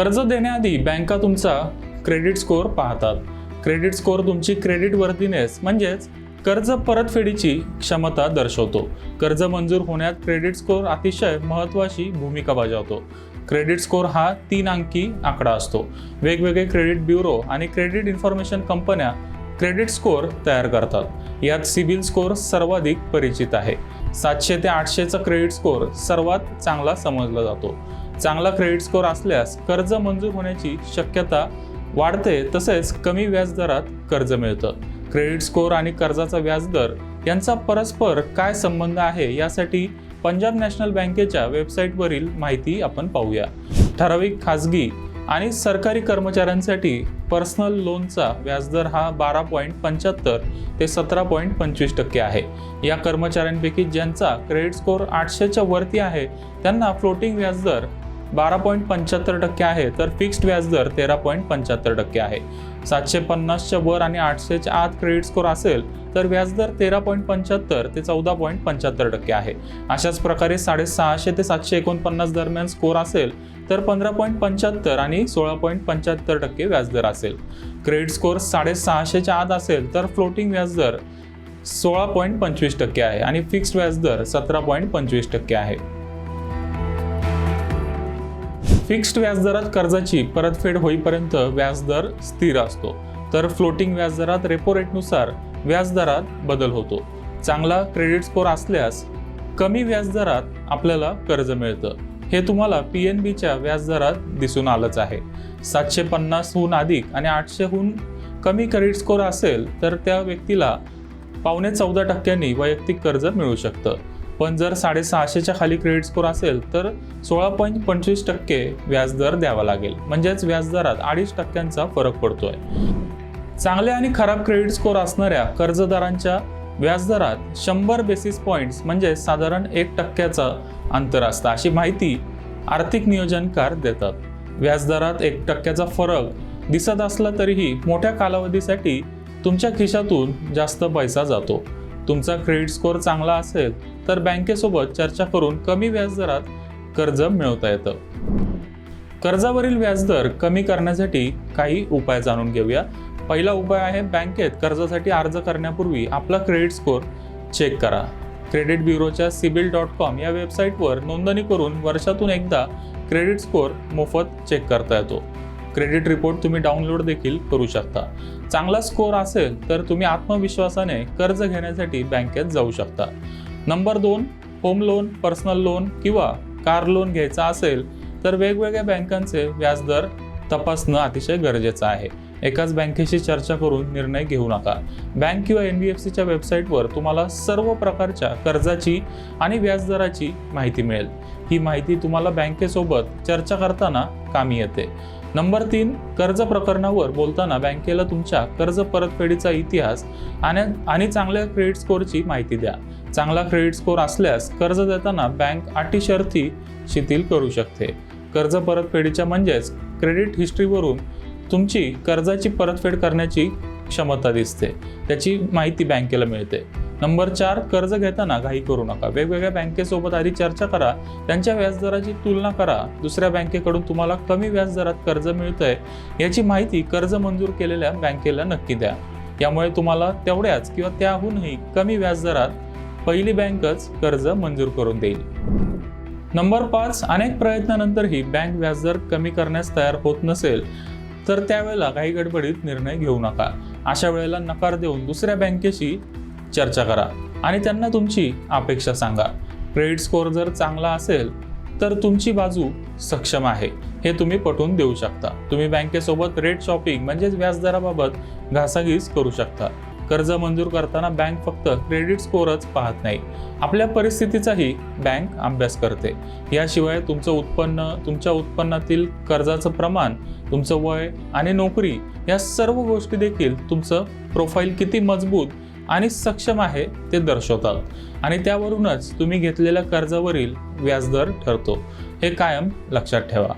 कर्ज देण्याआधी बँका तुमचा क्रेडिट स्कोअर पाहतात. क्रेडिट स्कोअर तुमची क्रेडिट वर्दीनेस म्हणजेच कर्ज परतफेडीची क्षमता दर्शवतो. कर्ज मंजूर होण्यात क्रेडिट स्कोअर अतिशय महत्त्वाची भूमिका बजावतो. क्रेडिट स्कोअर हा तीन अंकी आकडा असतो. वेगवेगळे क्रेडिट ब्युरो आणि क्रेडिट इन्फॉर्मेशन कंपन्या क्रेडिट स्कोअर तयार करतात. यात सिबिल स्कोअर सर्वाधिक परिचित आहे. सातशे ते आठशेचा क्रेडिट स्कोअर सर्वात चांगला समजला जातो. चांगला क्रेडिट स्कोअर असल्यास कर्ज मंजूर होण्याची शक्यता वाढते तसेच कमी व्याजदरात कर्ज मिळतं. क्रेडिट स्कोअर आणि कर्जाचा व्याजदर यांचा परस्पर काय संबंध आहे यासाठी पंजाब नॅशनल बँकेच्या वेबसाईटवरील माहिती आपण पाहूया. ठराविक खाजगी आणि सरकारी कर्मचाऱ्यांसाठी पर्सनल लोनचा व्याजदर हा बारा पॉईंट पंच्याहत्तर ते सतरा पॉईंट पंचवीस टक्के आहे. या कर्मचाऱ्यांपैकी ज्यांचा क्रेडिट स्कोअर आठशेच्या वरती आहे त्यांना फ्लोटिंग व्याजदर बारा पॉईंट पंच्याहत्तर टक्के आहे. तर फिक्स्ड व्याजदर तेरा पॉईंट पंच्याहत्तर टक्के आहे. सातशे पन्नासच्या वर आणि आठशेच्या आत क्रेडिट स्कोअर असेल तर व्याजदर तेरा पॉईंट पंच्याहत्तर ते चौदा पॉईंट पंच्याहत्तर टक्के आहे. अशाच प्रकारे साडेसहाशे ते सातशे एकोणपन्नास दरम्यान स्कोर असेल तर पंधरा पॉईंट पंच्याहत्तर आणि सोळा पॉईंट पंच्याहत्तर टक्के व्याजदर असेल. क्रेडिट स्कोअर साडेसहाशेच्या आत असेल तर फ्लोटिंग व्याजदर सोळा पॉईंट पंचवीस टक्के आहे आणि फिक्स्ड व्याजदर सतरा पॉईंट पंचवीस टक्के आहे. फिक्स्ड व्याजदरात कर्जाची परतफेड होईपर्यंत व्याजदर स्थिर असतो. तर फ्लोटिंग व्याजदरात रेपो रेटनुसार व्याजदरात बदल होतो. चांगला क्रेडिट स्कोअर असल्यास कमी व्याजदरात आपल्याला कर्ज मिळतं. हे तुम्हाला पी एन बीच्या व्याजदरात दिसून आलंच आहे. सातशे पन्नासहून अधिक आणि आठशेहून कमी क्रेडिट स्कोअर असेल तर त्या व्यक्तीला पावणे चौदा टक्क्यांनी वैयक्तिक कर्ज मिळू शकतं. पण जर साडेसहाशेच्या खाली क्रेडिट स्कोअर असेल तर सोळा पॉईंट पंचवीस टक्के व्याजदर द्यावा लागेल. म्हणजेच व्याजदरात अडीच टक्क्यांचा फरक पडतोय. चांगले आणि खराब क्रेडिट स्कोअर असणाऱ्या कर्जदारांच्या व्याजदरात शंभर बेसिस पॉईंट्स म्हणजे साधारण एक टक्क्याचं अंतर असतं. अशी माहिती आर्थिक नियोजनकार देतात. व्याजदरात एक टक्क्याचा फरक दिसत असला तरीही मोठ्या कालावधीसाठी तुमच्या खिशातून जास्त पैसा जातो. तुमचा क्रेडिट स्कोअर चांगला असेल तर बँकेसोबत चर्चा करून कमी व्याजदरात कर्ज मिळवता येतं. कर्जावरील व्याजदर कमी करण्यासाठी काही उपाय जाणून घेऊया. पहिला उपाय आहे बँकेत कर्जासाठी अर्ज करण्यापूर्वी आपला क्रेडिट स्कोअर चेक करा. क्रेडिट ब्युरोच्या सिबिल डॉट कॉम या वेबसाईटवर नोंदणी करून वर्षातून एकदा क्रेडिट स्कोअर मोफत चेक करता येतो. क्रेडिट रिपोर्ट तुम्ही डाउनलोड देखील करू शकता. चांगला स्कोअर असेल तर तुम्ही आत्मविश्वासाने कर्ज घेण्यासाठी बँकेत जाऊ शकता. नंबर दोन होम लोन पर्सनल लोन किंवा कार लोन घ्यायचा असेल तर वेगवेगळ्या बँकांचे व्याजदर तपासणं अतिशय गरजेचं आहे. एकाच बँकेशी चर्चा करून निर्णय घेऊ नका. बँक किंवा एन बी एफ सीच्या वेबसाईटवर तुम्हाला सर्व प्रकारच्या कर्जाची आणि व्याजदराची माहिती मिळेल. ही माहिती तुम्हाला बँकेसोबत चर्चा करताना कामी येते. नंबर तीन कर्ज प्रकरणावर बोलताना बँकेला तुमच्या कर्ज परतफेडीचा इतिहास आणि आणि चांगल्या क्रेडिट स्कोअरची माहिती द्या. चांगला क्रेडिट स्कोअर असल्यास कर्ज देताना बँक अटी शर्ती शिथिल करू शकते. कर्ज परतफेडीच्या म्हणजेच क्रेडिट हिस्ट्रीवरून तुमची कर्जाची परतफेड करण्याची क्षमता दिसते. त्याची माहिती बँकेला मिळते. नंबर चार कर्ज घेताना घाई करू नका. वेगवेगळ्या बँकेसोबत आधी चर्चा करा. त्यांच्या व्याजदराची तुलना करा. दुसऱ्या बँकेकडून तुम्हाला कमी व्याजदरात कर्ज मिळतंय याची माहिती कर्ज मंजूर केलेल्या बँकेला नक्की द्या. यामुळे तुम्हाला तेवढ्याच किंवा त्याहूनही कमी व्याजदरात पहिली बँकच कर्ज मंजूर करून देईल. नंबर पाच अनेक प्रयत्नानंतरही बँक व्याजदर कमी करण्यास तयार होत नसेल. तर त्यावेळेला काही गडबडीत निर्णय घेऊ नका. अशा वेळेला नकार देऊन दुसऱ्या बँकेशी चर्चा करा आणि त्यांना तुमची अपेक्षा सांगा. क्रेडिट स्कोअर जर चांगला असेल तर तुमची बाजू सक्षम आहे. हे तुम्ही पटवून देऊ शकता. तुम्ही बँकेसोबत रेट शॉपिंग म्हणजेच व्याजदराबाबत घासाघीस करू शकता. कर्ज मंजूर करताना बँक फक्त क्रेडिट स्कोअरच पाहत नाही. आपल्या परिस्थितीचाही बँक अभ्यास करते. याशिवाय तुमचं उत्पन्न तुमच्या उत्पन्नातील कर्जाचं प्रमाण तुमचं वय आणि नोकरी या सर्व गोष्टी देखील तुमचं प्रोफाईल किती मजबूत आणि सक्षम आहे ते दर्शवतात. आणि त्यावरूनच तुम्ही घेतलेल्या कर्जावरील व्याजदर ठरतो. हे कायम लक्षात ठेवा.